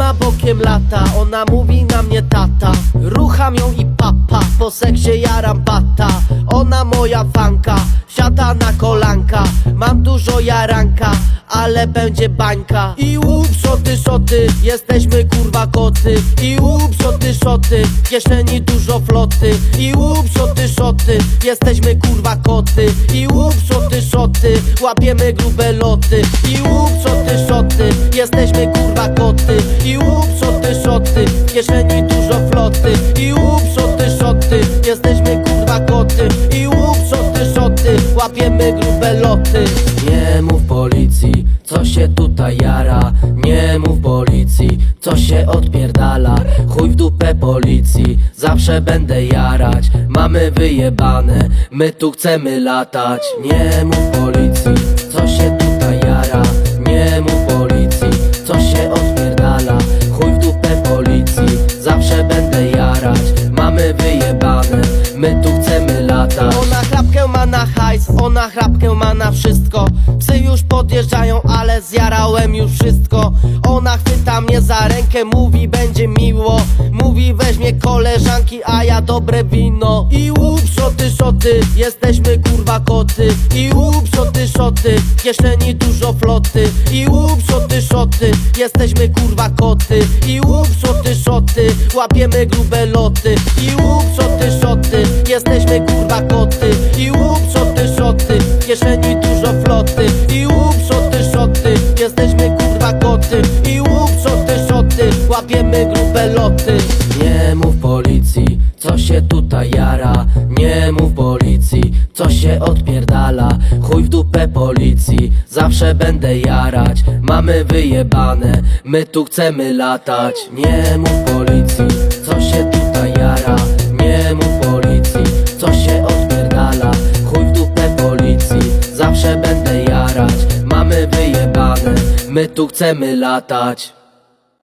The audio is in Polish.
Mama bokiem lata, ona mówi na mnie tata. Rucham ją i papa, po seksie jaram bata. Ona moja fanka, siada na kolanka. Mam dużo jaranka, ale będzie bańka. I łup szoty, szoty, jesteśmy kurwa koty. I łup szoty, szoty, w kieszeni dużo floty. I łup szoty, szoty, jesteśmy kurwa koty. I łup szoty, szoty, łapiemy grube loty. I łup szoty, szoty, jesteśmy kurwa koty I łup szoty, szoty, w kieszeni dużo floty. I łup szoty, szoty, jesteśmy kurwa koty. I łup szoty, szoty, łapiemy grube loty. Nie mów policji, co się tutaj jara. Nie mów policji, co się odpierdala. Chuj w dupę policji, zawsze będę jarać. Mamy wyjebane, my tu chcemy latać. Nie mów policji, zawsze będę jarać. Mamy wyjebane, my tu chcemy latać. Ona chrapkę ma na hajs, ona chrapkę ma na wszystko. Psy już podjeżdżają, ale zjarałem już wszystko. Ona chwyta mnie za rękę, mówi będzie miło. Mówi weźmie koleżanki, a ja dobre wino. I łup szoty, szoty, jesteśmy kurwa koty. I łup szoty, szoty, w kieszeni dużo floty. I łup szoty, szoty, jesteśmy kurwa koty. I łup szoty, szoty, łapiemy grube loty. I łup szoty, szoty, jesteśmy kurwa koty. I łup szoty, szoty, w kieszeni dużo floty. I szoty, łapiemy grube loty. Nie mów policji, co się tutaj jara. Nie mów policji, co się odpierdala. Chuj w dupę policji, zawsze będę jarać. Mamy wyjebane, my tu chcemy latać. Nie mów policji, co się tutaj jara. Nie mów policji, co się odpierdala. Chuj w dupę policji, zawsze będę jarać. Mamy wyjebane, my tu chcemy latać